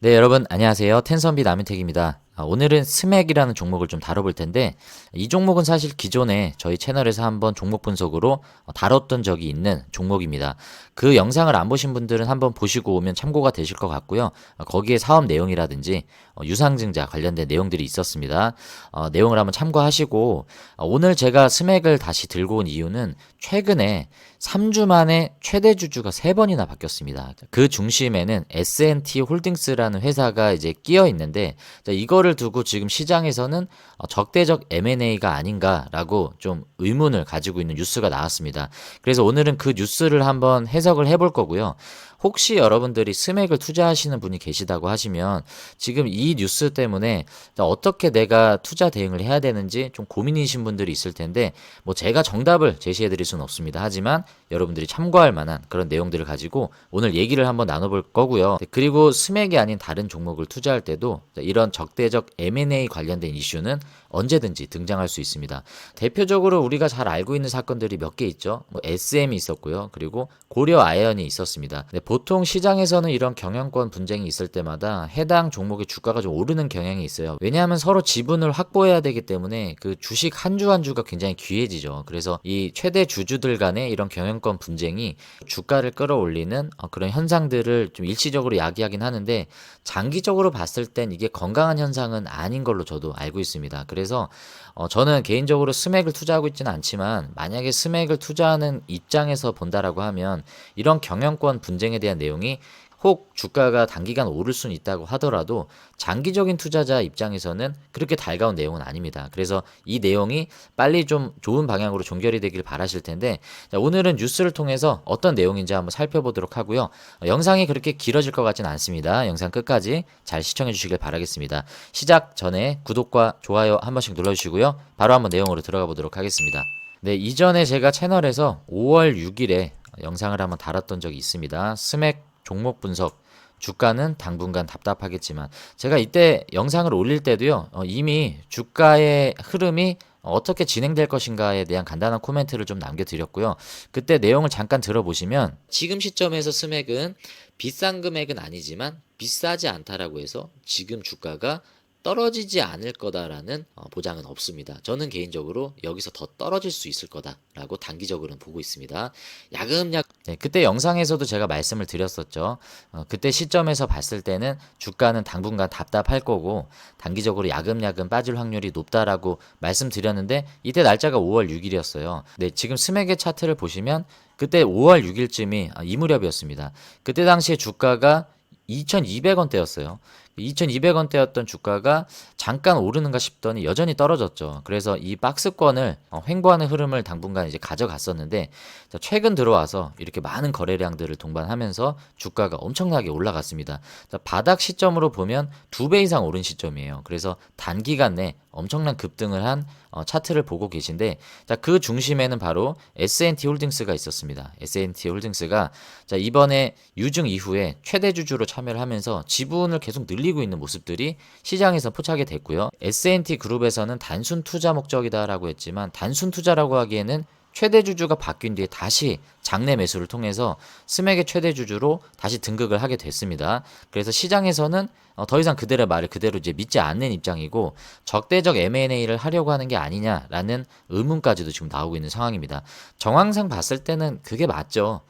네, 여러분 안녕하세요. 텐선비 남인택입니다. 아, 오늘은 스맥이라는 종목을 좀 다뤄볼 텐데 이 종목은 사실 기존에 저희 채널에서 한번 종목 분석으로 어, 다뤘던 적이 있는 종목입니다. 그 영상을 안 보신 분들은 한번 보시고 오면 참고가 되실 것 같고요. 어, 거기에 사업 내용이라든지 어, 유상증자 관련된 내용들이 있었습니다. 어, 내용을 한번 참고하시고 어, 오늘 제가 스맥을 다시 들고 온 이유는 최근에 3주 만에 최대 주주가 3번이나 바뀌었습니다. 그 중심에는 S&T 홀딩스라는 회사가 이제 끼어 있는데 자, 이거를 두고 지금 시장에서는 어, 적대적 M&A가 아닌가라고 좀 의문을 가지고 있는 뉴스가 나왔습니다. 그래서 오늘은 그 뉴스를 한번 해석을 해볼 거고요. 혹시 여러분들이 스맥을 투자하시는 분이 계시다고 하시면 지금 이 뉴스 때문에 어떻게 내가 투자 대응을 해야 되는지 좀 고민이신 분들이 있을 텐데 뭐 제가 정답을 제시해 드릴 수는 없습니다. 하지만 여러분들이 참고할 만한 그런 내용들을 가지고 오늘 얘기를 한번 나눠볼 거고요. 네, 그리고 스맥이 아닌 다른 종목을 투자할 때도 이런 적대적 M&A 관련된 이슈는 언제든지 등장할 수 있습니다. 대표적으로 우리가 잘 알고 있는 사건들이 몇 개 있죠. 뭐 SM이 있었고요. 그리고 고려 아이언이 있었습니다. 네, 보통 시장에서는 이런 경영권 분쟁이 있을 때마다 해당 종목의 주가가 좀 오르는 경향이 있어요. 왜냐하면 서로 지분을 확보해야 되기 때문에 그 주식 한 주 한 주가 굉장히 귀해지죠. 그래서 이 최대 주주들 간의 이런 경영권 분쟁이 주가를 끌어올리는 어, 그런 현상들을 좀 일시적으로 야기하긴 하는데 장기적으로 봤을 땐 이게 건강한 현상은 아닌 걸로 저도 알고 있습니다. 그래서 어, 저는 개인적으로 스맥을 투자하고 있지는 않지만 만약에 스맥을 투자하는 입장에서 본다라고 하면 이런 경영권 분쟁에 대한 내용이 혹 주가가 단기간 오를 수는 있다고 하더라도 장기적인 투자자 입장에서는 그렇게 달가운 내용은 아닙니다. 그래서 이 내용이 빨리 좀 좋은 방향으로 종결이 되길 바라실 텐데 자, 오늘은 뉴스를 통해서 어떤 내용인지 한번 살펴보도록 하고요. 어, 영상이 그렇게 길어질 것 같지는 않습니다. 영상 끝까지 잘 시청해 주시길 바라겠습니다. 시작 전에 구독과 좋아요 한 번씩 눌러주시고요. 바로 한번 내용으로 들어가 보도록 하겠습니다. 네, 이전에 제가 채널에서 5월 6일에 영상을 한번 달았던 적이 있습니다. 스맥 종목 분석 주가는 당분간 답답하겠지만 제가 이때 영상을 올릴 때도요 어, 이미 주가의 흐름이 어떻게 진행될 것인가에 대한 간단한 코멘트를 좀 남겨드렸고요. 그때 내용을 잠깐 들어보시면 지금 시점에서 스맥은 비싼 금액은 아니지만 비싸지 않다라고 해서 지금 주가가 떨어지지 않을 거다라는 어, 보장은 없습니다. 저는 개인적으로 여기서 더 떨어질 수 있을 거다라고 단기적으로는 보고 있습니다. 야금약 네, 그때 영상에서도 제가 말씀을 드렸었죠. 어, 그때 시점에서 봤을 때는 주가는 당분간 답답할 거고 단기적으로 야금야금 빠질 확률이 높다라고 말씀드렸는데 이때 날짜가 5월 6일이었어요. 네, 지금 스맥의 차트를 보시면 그때 5월 6일쯤이 아, 이 무렵이었습니다. 그때 당시에 주가가 2,200원대였어요. 2,200원대였던 주가가 잠깐 오르는가 싶더니 여전히 떨어졌죠. 그래서 이 박스권을 어, 횡보하는 흐름을 당분간 이제 가져갔었는데 최근 들어와서 이렇게 많은 거래량들을 동반하면서 주가가 엄청나게 올라갔습니다. 바닥 시점으로 보면 두 배 이상 오른 시점이에요. 그래서 단기간 내 엄청난 급등을 한 어, 차트를 보고 계신데 자, 그 중심에는 바로 S&T 홀딩스가 있었습니다. S&T 홀딩스가 자, 이번에 유증 이후에 최대 주주로 참여를 하면서 지분을 계속 늘리 고 있는 모습들이 시장에서 포착이 됐고요. S&T 그룹에서는 단순 투자 목적이다라고 했지만 단순 투자라고 하기에는 최대 주주가 바뀐 뒤에 다시 장내 매수를 통해서 스맥의 최대 주주로 다시 등극을 하게 됐습니다. 그래서 시장에서는 어, 더 이상 그들의 말을 그대로 이제 믿지 않는 입장이고 적대적 M&A를 하려고 하는 게 아니냐라는 의문까지도 지금 나오고 있는 상황입니다. 정황상 봤을 때는 그게 맞죠.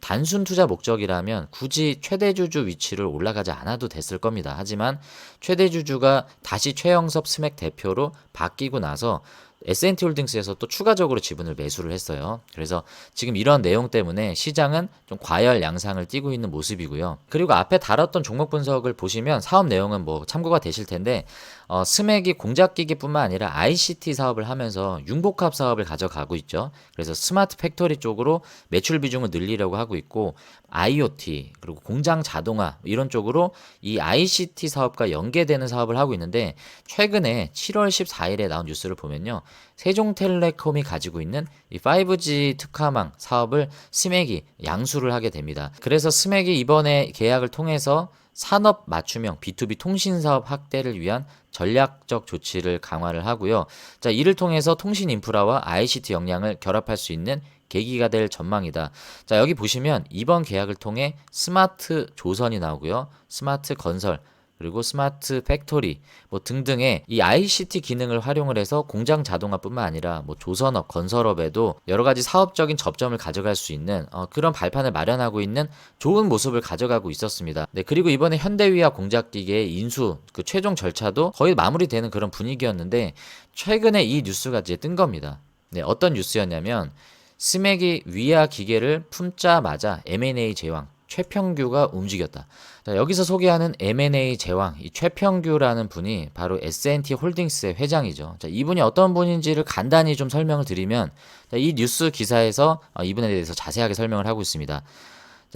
단순 투자 목적이라면 굳이 최대 주주 위치를 올라가지 않아도 됐을 겁니다. 하지만 최대 주주가 다시 최영섭 스맥 대표로 바뀌고 나서 S&T 홀딩스에서 또 추가적으로 지분을 매수를 했어요. 그래서 지금 이런 내용 때문에 시장은 좀 과열 양상을 띠고 있는 모습이고요. 그리고 앞에 다뤘던 종목 분석을 보시면 사업 내용은 뭐 참고가 되실 텐데 어, 스맥이 공작기기뿐만 아니라 ICT 사업을 하면서 융복합 사업을 가져가고 있죠. 그래서 스마트 팩토리 쪽으로 매출 비중을 늘리려고 하고 있고 IoT 그리고 공장 자동화 이런 쪽으로 이 ICT 사업과 연계되는 사업을 하고 있는데 최근에 7월 14일에 나온 뉴스를 보면요. 세종텔레콤이 가지고 있는 이 5G 특화망 사업을 스맥이 양수를 하게 됩니다. 그래서 스맥이 이번에 계약을 통해서 산업 맞춤형 B2B 통신 사업 확대를 위한 전략적 조치를 강화를 하고요. 자, 이를 통해서 통신 인프라와 ICT 역량을 결합할 수 있는 계기가 될 전망이다. 자, 여기 보시면 이번 계약을 통해 스마트 조선이 나오고요. 스마트 건설, 그리고 스마트 팩토리 뭐 등등의 이 ICT 기능을 활용을 해서 공장 자동화뿐만 아니라 뭐 조선업, 건설업에도 여러 가지 사업적인 접점을 가져갈 수 있는 어, 그런 발판을 마련하고 있는 좋은 모습을 가져가고 있었습니다. 네, 그리고 이번에 현대위아 공작기계의 인수 그 최종 절차도 거의 마무리되는 그런 분위기였는데 최근에 이 뉴스가 이제 뜬 겁니다. 네, 어떤 뉴스였냐면 스맥이 위아 기계를 품자마자 M&A 제왕 최평규가 움직였다. 자, 여기서 소개하는 M&A 제왕 이 최평규라는 분이 바로 S&T 홀딩스의 회장이죠. 자, 이분이 어떤 분인지를 간단히 좀 설명을 드리면 자, 이 뉴스 기사에서 어, 이분에 대해서 자세하게 설명을 하고 있습니다.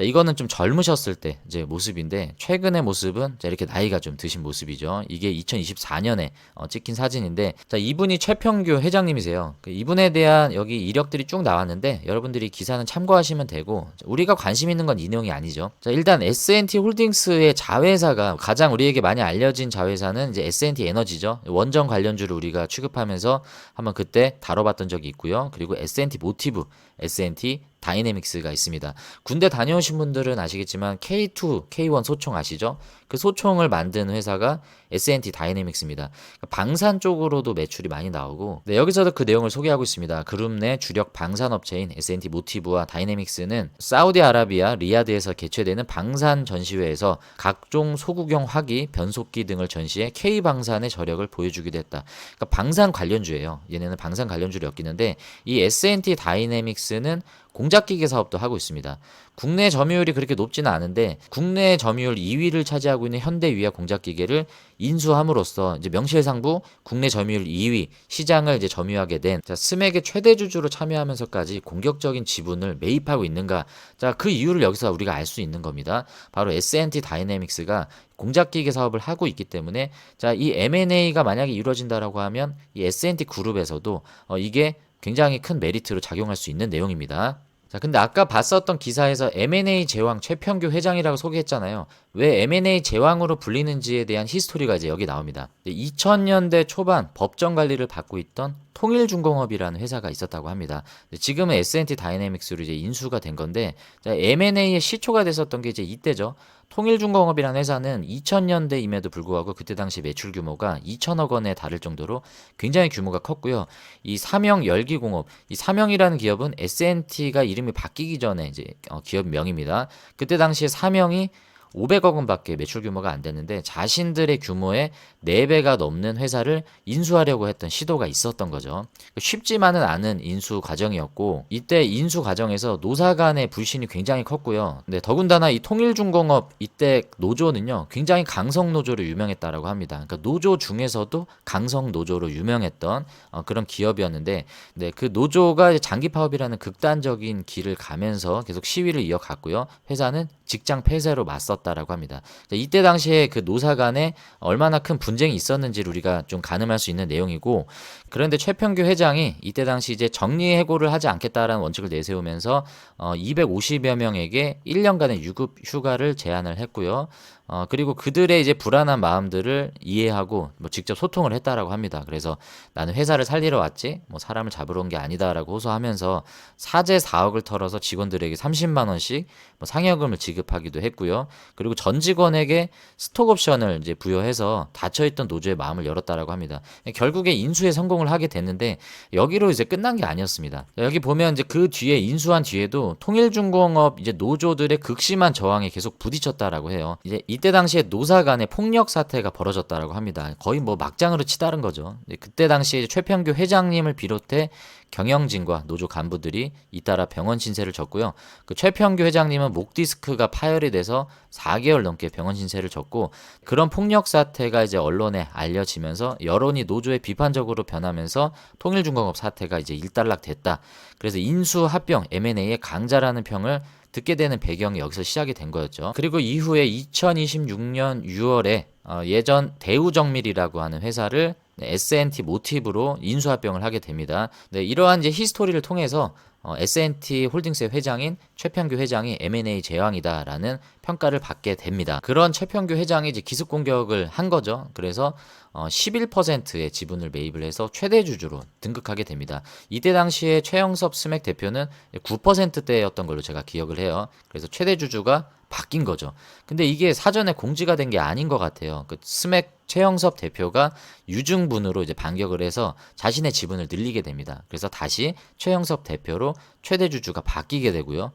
자, 이거는 좀 젊으셨을 때 이제 모습인데 최근의 모습은 자, 이렇게 나이가 좀 드신 모습이죠. 이게 2024년에 어, 찍힌 사진인데 자, 이분이 최평규 회장님이세요. 그 이분에 대한 여기 이력들이 쭉 나왔는데 여러분들이 기사는 참고하시면 되고 자, 우리가 관심 있는 건 이 내용이 아니죠. 자, 일단 S&T 홀딩스의 자회사가 가장 우리에게 많이 알려진 자회사는 이제 S&T 에너지죠. 원전 관련주를 우리가 취급하면서 한번 그때 다뤄봤던 적이 있고요. 그리고 S&T 모티브, S&T 다이내믹스가 있습니다. 군대 다녀오신 분들은 아시겠지만 K2, K1 소총 아시죠? 그 소총을 만든 회사가 S&T 다이내믹스입니다. 방산 쪽으로도 매출이 많이 나오고 네, 여기서도 그 내용을 소개하고 있습니다. 그룹 내 주력 방산 업체인 S&T 모티브와 다이내믹스는 사우디아라비아 리야드에서 개최되는 방산 전시회에서 각종 소구경 화기, 변속기 등을 전시해 K 방산의 저력을 보여주기도 했다. 그러니까 방산 관련주예요. 얘네는 방산 관련주를 엮이는데 이 S&T 다이내믹스는 공작기계 사업도 하고 있습니다. 국내 점유율이 그렇게 높지는 않은데 국내 점유율 2위를 차지하고 있는 현대위아 공작기계를 인수함으로써 이제 명실상부 국내 점유율 2위 시장을 이제 점유하게 된 자, 스맥의 최대 주주로 참여하면서까지 공격적인 지분을 매입하고 있는가? 자, 그 이유를 여기서 우리가 알 수 있는 겁니다. 바로 S&T 다이내믹스가 공작기계 사업을 하고 있기 때문에 자, 이 M&A가 만약에 이루어진다라고 하면 이 S&T 그룹에서도 어, 이게 굉장히 큰 메리트로 작용할 수 있는 내용입니다. 자, 근데 아까 봤었던 기사에서 M&A 제왕 최평규 회장이라고 소개했잖아요. 왜 M&A 제왕으로 불리는지에 대한 히스토리가 이제 여기 나옵니다. 2000년대 초반 법정 관리를 받고 있던 통일중공업이라는 회사가 있었다고 합니다. 지금은 S&T 다이내믹스로 이제 인수가 된 건데 M&A의 시초가 됐었던 게 이제 이때죠. 통일중공업이라는 회사는 2000년대임에도 불구하고 그때 당시 매출 규모가 2천억 원에 달을 정도로 굉장히 규모가 컸고요. 이 삼영 열기공업, 이 삼영이라는 기업은 S&T가 이름이 바뀌기 전에 이제 어, 기업명입니다. 그때 당시에 삼영이 500억 원밖에 매출 규모가 안 됐는데 자신들의 규모의 4배가 넘는 회사를 인수하려고 했던 시도가 있었던 거죠. 쉽지만은 않은 인수 과정이었고 이때 인수 과정에서 노사 간의 불신이 굉장히 컸고요. 근데 더군다나 이 통일중공업 이때 노조는요 굉장히 강성 노조로 유명했다라고 합니다. 그러니까 노조 중에서도 강성 노조로 유명했던 어, 그런 기업이었는데 네, 그 노조가 장기 파업이라는 극단적인 길을 가면서 계속 시위를 이어갔고요. 회사는 직장 폐쇄로 맞섰 다라고 합니다. 이때 당시에 그 노사 간에 얼마나 큰 분쟁이 있었는지를 우리가 좀 가늠할 수 있는 내용이고 그런데 최평규 회장이 이때 당시 이제 정리 해고를 하지 않겠다라는 원칙을 내세우면서 어 250여 명에게 1년간의 유급 휴가를 제안을 했고요. 어, 그리고 그들의 이제 불안한 마음들을 이해하고 뭐 직접 소통을 했다라고 합니다. 그래서 나는 회사를 살리러 왔지, 뭐 사람을 잡으러 온 게 아니다라고 호소하면서 사재 4억을 털어서 직원들에게 30만 원씩 뭐 상여금을 지급하기도 했고요. 그리고 전 직원에게 스톡 옵션을 이제 부여해서 닫혀있던 노조의 마음을 열었다라고 합니다. 결국에 인수에 성공을 하게 됐는데 여기로 이제 끝난 게 아니었습니다. 여기 보면 이제 그 뒤에 인수한 뒤에도 통일중공업 이제 노조들의 극심한 저항에 계속 부딪혔다라고 해요. 이제 이 이때 당시에 노사 간의 폭력 사태가 벌어졌다라고 합니다. 거의 뭐 막장으로 치다른 거죠. 그때 당시에 최평규 회장님을 비롯해 경영진과 노조 간부들이 잇따라 병원 신세를 졌고요. 그 최평규 회장님은 목 디스크가 파열이 돼서 4개월 넘게 병원 신세를 졌고 그런 폭력 사태가 이제 언론에 알려지면서 여론이 노조에 비판적으로 변하면서 통일중공업 사태가 이제 일단락됐다. 그래서 인수 합병 M&A의 강자라는 평을 듣게 되는 배경이 여기서 시작이 된 거였죠. 그리고 이후에 2026년 6월에 어, 예전 대우정밀이라고 하는 회사를 S&T 모티브로 인수합병을 하게 됩니다. 네, 이러한 이제 히스토리를 통해서 어, S&T 홀딩스의 회장인 최평규 회장이 M&A 제왕이다라는 평가를 받게 됩니다. 그런 최평규 회장이 이제 기습 공격을 한 거죠. 그래서 어, 11%의 지분을 매입을 해서 최대 주주로 등극하게 됩니다. 이때 당시에 최영섭 스맥 대표는 9%대였던 걸로 제가 기억을 해요. 그래서 최대 주주가 바뀐 거죠. 근데 이게 사전에 공지가 된 게 아닌 것 같아요. 그 스맥 최영섭 대표가 유증분으로 이제 반격을 해서 자신의 지분을 늘리게 됩니다. 그래서 다시 최영섭 대표로 최대 주주가 바뀌게 되고요.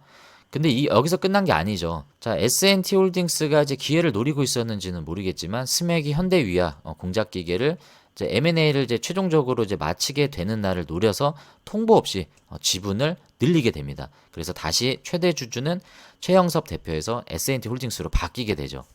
근데 이 여기서 끝난 게 아니죠. 자, S&T 홀딩스가 이제 기회를 노리고 있었는지는 모르겠지만 스맥이 현대위아 어, 공작 기계를 이제 M&A를 이제 최종적으로 이제 마치게 되는 날을 노려서 통보 없이 어, 지분을 늘리게 됩니다. 그래서 다시 최대 주주는 최영섭 대표에서 S&T 홀딩스로 바뀌게 되죠.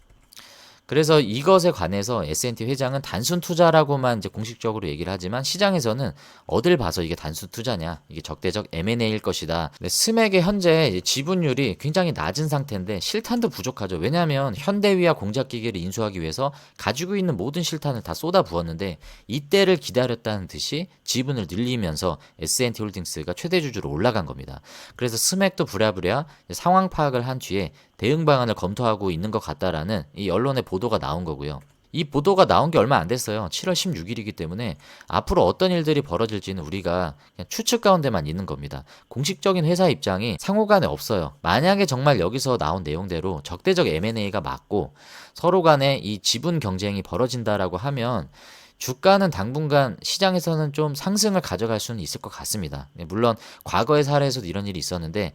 그래서 이것에 관해서 S&T 회장은 단순 투자라고만 이제 공식적으로 얘기를 하지만 시장에서는 어딜 봐서 이게 단순 투자냐 이게 적대적 M&A일 것이다. 스맥의 현재 지분율이 굉장히 낮은 상태인데 실탄도 부족하죠. 왜냐하면 현대위와 공작기계를 인수하기 위해서 가지고 있는 모든 실탄을 다 쏟아 부었는데 이때를 기다렸다는 듯이 지분을 늘리면서 S&T 홀딩스가 최대 주주로 올라간 겁니다. 그래서 스맥도 부랴부랴 상황 파악을 한 뒤에 대응 방안을 검토하고 있는 것 같다라는 이 언론의 보도가 나온 거고요. 이 보도가 나온 게 얼마 안 됐어요. 7월 16일이기 때문에 앞으로 어떤 일들이 벌어질지는 우리가 추측 가운데만 있는 겁니다. 공식적인 회사 입장이 상호 간에 없어요. 만약에 정말 여기서 나온 내용대로 적대적 M&A가 맞고 서로 간에 이 지분 경쟁이 벌어진다라고 하면 주가는 당분간 시장에서는 좀 상승을 가져갈 수는 있을 것 같습니다. 네, 물론 과거의 사례에서도 이런 일이 있었는데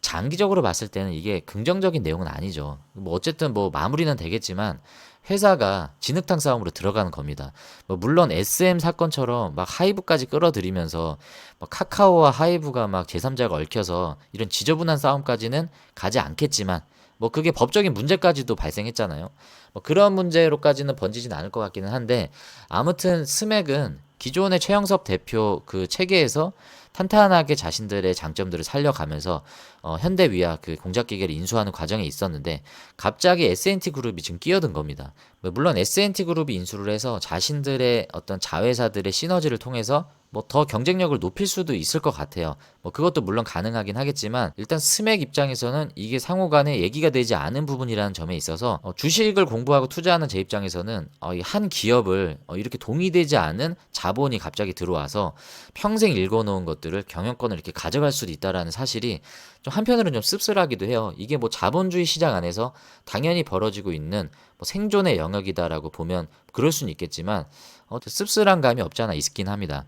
장기적으로 봤을 때는 이게 긍정적인 내용은 아니죠. 뭐 어쨌든 뭐 마무리는 되겠지만 회사가 진흙탕 싸움으로 들어가는 겁니다. 뭐 물론 SM 사건처럼 막 하이브까지 끌어들이면서 막 카카오와 하이브가 막 제3자가 얽혀서 이런 지저분한 싸움까지는 가지 않겠지만 뭐 그게 법적인 문제까지도 발생했잖아요. 뭐 그런 문제로까지는 번지진 않을 것 같기는 한데 아무튼 스맥은 기존의 최영섭 대표 그 체계에서 탄탄하게 자신들의 장점들을 살려가면서 어, 현대위아 그 공작기계를 인수하는 과정에 있었는데 갑자기 S&T 그룹이 지금 끼어든 겁니다. 뭐 물론 S&T 그룹이 인수를 해서 자신들의 어떤 자회사들의 시너지를 통해서 뭐 더 경쟁력을 높일 수도 있을 것 같아요. 뭐 그것도 물론 가능하긴 하겠지만 일단 스맥 입장에서는 이게 상호 간에 얘기가 되지 않은 부분이라는 점에 있어서 어, 주식을 공부하고 투자하는 제 입장에서는 어, 이한 기업을 어, 이렇게 동의되지 않은 자본이 갑자기 들어와서 평생 읽어놓은 것들 을 경영권을 이렇게 가져갈 수도 있다라는 사실이 좀 한편으로는 좀 씁쓸하기도 해요. 이게 뭐 자본주의 시장 안에서 당연히 벌어지고 있는 뭐 생존의 영역이다라고 보면 그럴 수는 있겠지만 어, 씁쓸한 감이 없지 않아 있긴 합니다.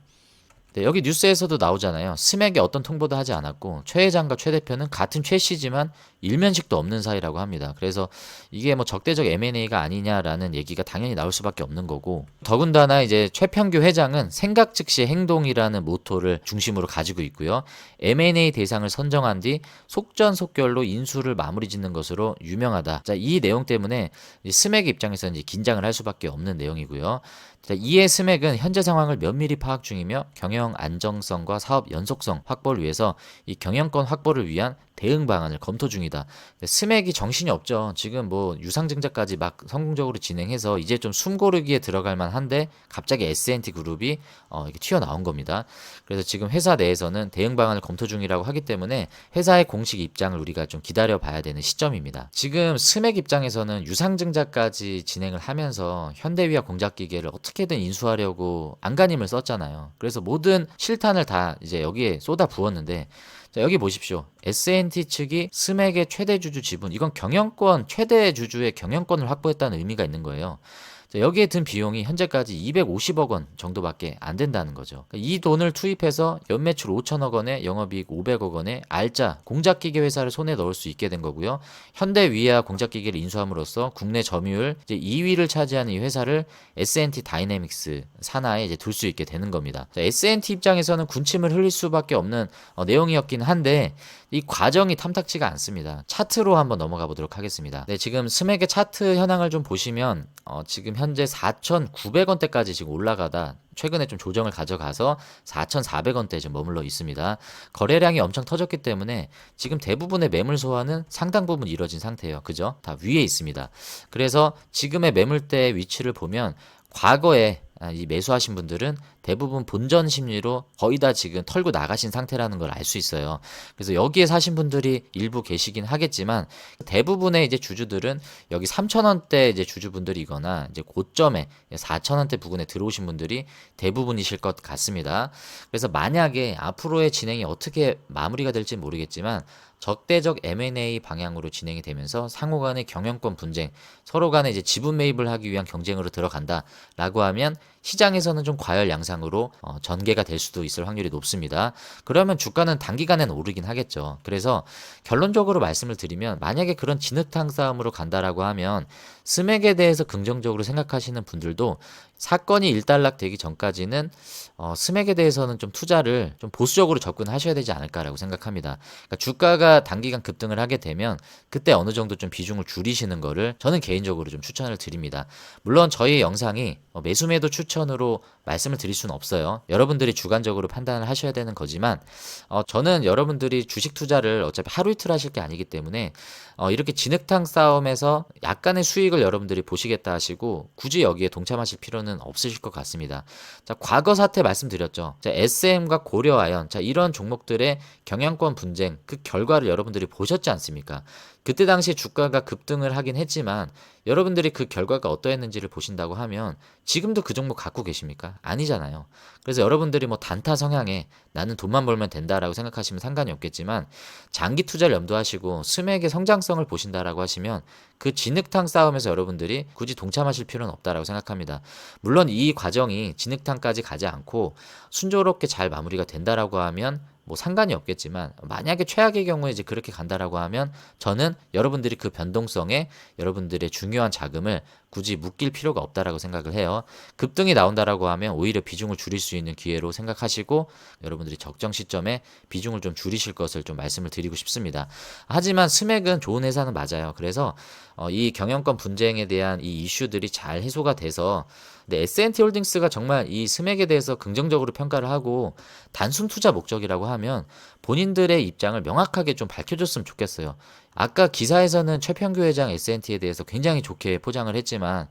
네, 여기 뉴스에서도 나오잖아요. 스맥에 어떤 통보도 하지 않았고 최 회장과 최 대표는 같은 최 씨지만 일면식도 없는 사이라고 합니다. 그래서 이게 뭐 적대적 M&A가 아니냐라는 얘기가 당연히 나올 수밖에 없는 거고 더군다나 이제 최평규 회장은 생각 즉시 행동이라는 모토를 중심으로 가지고 있고요. M&A 대상을 선정한 뒤 속전속결로 인수를 마무리 짓는 것으로 유명하다. 자, 이 내용 때문에 스맥 입장에서는 긴장을 할 수밖에 없는 내용이고요. 자, 이에 스맥은 현재 상황을 면밀히 파악 중이며 경영 안정성과 사업 연속성 확보를 위해서 이 경영권 확보를 위한 대응 방안을 검토 중이다. 스맥이 정신이 없죠. 지금 뭐 유상증자까지 막 성공적으로 진행해서 이제 좀 숨고르기에 들어갈 만한데 갑자기 S&T 그룹이 어, 이렇게 튀어나온 겁니다. 그래서 지금 회사 내에서는 대응 방안을 검토 중이라고 하기 때문에 회사의 공식 입장을 우리가 좀 기다려 봐야 되는 시점입니다. 지금 스맥 입장에서는 유상증자까지 진행을 하면서 현대위와 공작기계를 어떻게든 인수하려고 안간힘을 썼잖아요. 그래서 모든 실탄을 다 이제 여기에 쏟아 부었는데 자, 여기 보십시오. S&T 측이 스맥의 최대 주주 지분, 이건 경영권, 최대 주주의 경영권을 확보했다는 의미가 있는 거예요. 자, 여기에 든 비용이 현재까지 250억 원 정도밖에 안 된다는 거죠. 그러니까 이 돈을 투입해서 연매출 5천억 원에 영업이익 500억 원에 알짜 공작기계 회사를 손에 넣을 수 있게 된 거고요. 현대 위아 공작기계를 인수함으로써 국내 점유율 이제 2위를 차지하는 이 회사를 S&T 다이내믹스 산하에 이제 둘 수 있게 되는 겁니다. 자, S&T 입장에서는 군침을 흘릴 수밖에 없는 어, 내용이었긴 한데 이 과정이 탐탁치가 않습니다. 차트로 한번 넘어가 보도록 하겠습니다. 네, 지금 스맥의 차트 현황을 좀 보시면 어, 지금 현재 4,900원대까지 지금 올라가다 최근에 좀 조정을 가져가서 4,400원대에 좀 머물러 있습니다. 거래량이 엄청 터졌기 때문에 지금 대부분의 매물 소화는 상당 부분 이루어진 상태예요. 그죠? 다 위에 있습니다. 그래서 지금의 매물대 위치를 보면 과거에 아, 이 매수하신 분들은 대부분 본전 심리로 거의 다 지금 털고 나가신 상태라는 걸 알 수 있어요. 그래서 여기에 사신 분들이 일부 계시긴 하겠지만 대부분의 이제 주주들은 여기 3,000원대 이제 주주분들이거나 이제 고점에 4,000원대 부근에 들어오신 분들이 대부분이실 것 같습니다. 그래서 만약에 앞으로의 진행이 어떻게 마무리가 될지 모르겠지만 적대적 M&A 방향으로 진행이 되면서 상호 간의 경영권 분쟁, 서로 간에 이제 지분 매입을 하기 위한 경쟁으로 들어간다라고 하면 시장에서는 좀 과열 양상 으로 어, 전개가 될 수도 있을 확률이 높습니다. 그러면 주가는 단기간에는 오르긴 하겠죠. 그래서 결론적으로 말씀을 드리면 만약에 그런 진흙탕 싸움으로 간다라고 하면 스맥에 대해서 긍정적으로 생각하시는 분들도 사건이 일단락 되기 전까지는 어, 스맥에 대해서는 좀 투자를 좀 보수적으로 접근하셔야 되지 않을까라고 생각합니다. 그러니까 주가가 단기간 급등을 하게 되면 그때 어느 정도 좀 비중을 줄이시는 거를 저는 개인적으로 좀 추천을 드립니다. 물론 저희 영상이 어, 매수매도 추천으로 말씀을 드릴 수는 없어요. 여러분들이 주관적으로 판단을 하셔야 되는 거지만 어, 저는 여러분들이 주식 투자를 어차피 하루 이틀 하실 게 아니기 때문에 어, 이렇게 진흙탕 싸움에서 약간의 수익을 여러분들이 보시겠다 하시고 굳이 여기에 동참하실 필요는 없으실 것 같습니다. 자, 과거 사태 말씀드렸죠. 자, SM과 고려아연, 자, 이런 종목들의 경영권 분쟁, 그 결과를 여러분들이 보셨지 않습니까? 그때 당시 주가가 급등을 하긴 했지만 여러분들이 그 결과가 어떠했는지를 보신다고 하면 지금도 그 종목 갖고 계십니까? 아니잖아요. 그래서 여러분들이 뭐 단타 성향에 나는 돈만 벌면 된다라고 생각하시면 상관이 없겠지만 장기 투자를 염두하시고 스맥의 성장성을 보신다라고 하시면 그 진흙탕 싸움에서 여러분들이 굳이 동참하실 필요는 없다라고 생각합니다. 물론 이 과정이 진흙탕까지 가지 않고 순조롭게 잘 마무리가 된다라고 하면 뭐 상관이 없겠지만 만약에 최악의 경우에 이제 그렇게 간다라고 하면 저는 여러분들이 그 변동성에 여러분들의 중요한 자금을 굳이 묶일 필요가 없다라고 생각을 해요. 급등이 나온다라고 하면 오히려 비중을 줄일 수 있는 기회로 생각하시고 여러분들이 적정 시점에 비중을 좀 줄이실 것을 좀 말씀을 드리고 싶습니다. 하지만 스맥은 좋은 회사는 맞아요. 그래서 어, 이 경영권 분쟁에 대한 이 이슈들이 잘 해소가 돼서 근데 S&T 홀딩스가 정말 이 스맥에 대해서 긍정적으로 평가를 하고 단순 투자 목적이라고 하면 본인들의 입장을 명확하게 좀 밝혀줬으면 좋겠어요. 아까 기사에서는 최평규 회장 S&T에 대해서 굉장히 좋게 포장을 했지만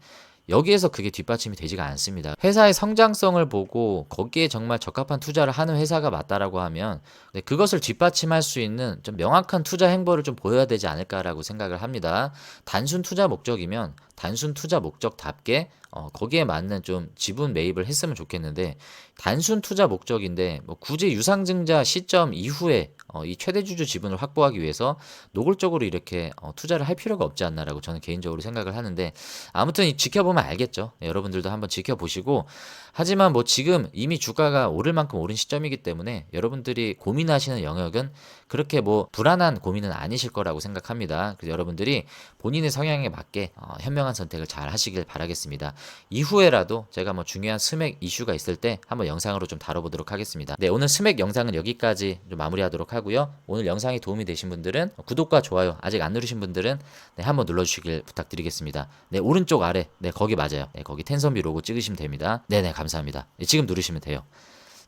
여기에서 그게 뒷받침이 되지가 않습니다. 회사의 성장성을 보고 거기에 정말 적합한 투자를 하는 회사가 맞다라고 하면 네, 그것을 뒷받침할 수 있는 좀 명확한 투자 행보를 좀 보여야 되지 않을까라고 생각을 합니다. 단순 투자 목적이면 단순 투자 목적답게 어, 거기에 맞는 좀 지분 매입을 했으면 좋겠는데 단순 투자 목적인데 뭐 굳이 유상증자 시점 이후에 어, 이 최대 주주 지분을 확보하기 위해서 노골적으로 이렇게 어, 투자를 할 필요가 없지 않나라고 저는 개인적으로 생각을 하는데 아무튼 이 지켜보면 알겠죠. 네, 여러분들도 한번 지켜보시고 하지만 뭐 지금 이미 주가가 오를 만큼 오른 시점이기 때문에 여러분들이 고민하시는 영역은 그렇게 뭐 불안한 고민은 아니실 거라고 생각합니다. 그래서 여러분들이 본인의 성향에 맞게 어, 현명한 선택을 잘 하시길 바라겠습니다. 이후에라도 제가 뭐 중요한 스맥 이슈가 있을 때 한번 영상으로 좀 다뤄보도록 하겠습니다. 네, 오늘 스맥 영상은 여기까지 좀 마무리하도록 하고요. 오늘 영상이 도움이 되신 분들은 구독과 좋아요 아직 안 누르신 분들은 네, 한번 눌러주시길 부탁드리겠습니다. 네, 오른쪽 아래 네 거기 맞아요. 네, 거기 텐선비 로고 찍으시면 됩니다. 네네 감사합니다. 네, 지금 누르시면 돼요.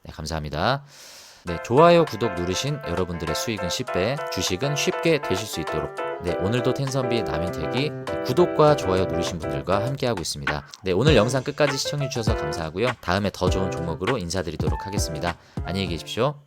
네, 감사합니다. 네, 좋아요, 구독 누르신 여러분들의 수익은 10배, 주식은 쉽게 되실 수 있도록 네, 오늘도 텐선비 남인택이 네, 구독과 좋아요 누르신 분들과 함께하고 있습니다. 네, 오늘 영상 끝까지 시청해주셔서 감사하고요. 다음에 더 좋은 종목으로 인사드리도록 하겠습니다. 안녕히 계십시오.